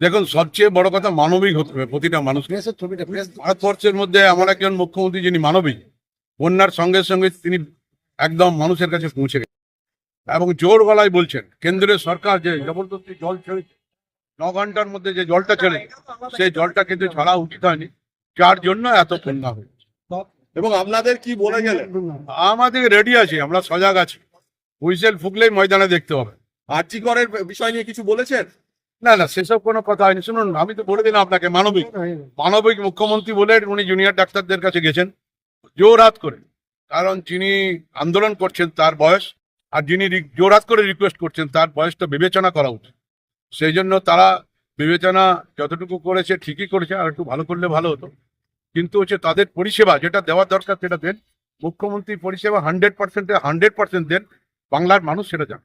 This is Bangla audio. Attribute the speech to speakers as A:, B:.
A: দেখুন সবচেয়ে বড় কথা মানবিক হতে হবে প্রতিটা মানুষকে। ভারতবর্ষের মধ্যে আমার একজন মুখ্যমন্ত্রী যিনি মানবিক বন্যার সঙ্গে সঙ্গে তিনি একদম মানুষের কাছে পৌঁছে গেছেন। এবং জোর গলায় বলছেন কেন্দ্রের সরকার যে জবরদস্তি জল ছেড়েছে ন ঘণ্টার মধ্যে যে জলটা ছেড়ে সেই জলটা কিন্তু ছাড়া উচিত হয়নি। যার জন্য এত বন্যা হয়েছে।
B: এবং আপনাদের কি বলে গেলেন
A: আমাদের রেডি আছি আমরা সজাগ আছি। হুইসেল ফুকলেই ময়দানে দেখতে হবে।
B: আর্যিকরের বিষয় নিয়ে কিছু বলেছেন?
A: না না সেসব কোনো কথা হয়নি। শুনুন আমি তো বলে দিলাম আপনাকে মানবিক। মানবিক মুখ্যমন্ত্রী বলে উনি জুনিয়র ডাক্তারদের কাছে গেছেন জোরহাত করে। কারণ যিনি আন্দোলন করছেন তার বয়স আর যিনি জোরহাত করে রিকোয়েস্ট করছেন তার বয়সটা বিবেচনা করা উচিত। সেই জন্য তারা বিবেচনা যতটুকু করেছে, ঠিকই করেছে, আর একটু ভালো করলে ভালো হতো। কিন্তু হচ্ছে তাদের পরিষেবা যেটা দেওয়ার দরকার সেটা দেন। মুখ্যমন্ত্রী পরিষেবা হান্ড্রেড পার্সেন্টে হান্ড্রেড পার্সেন্ট দেন। বাংলার মানুষ সেটা জানে।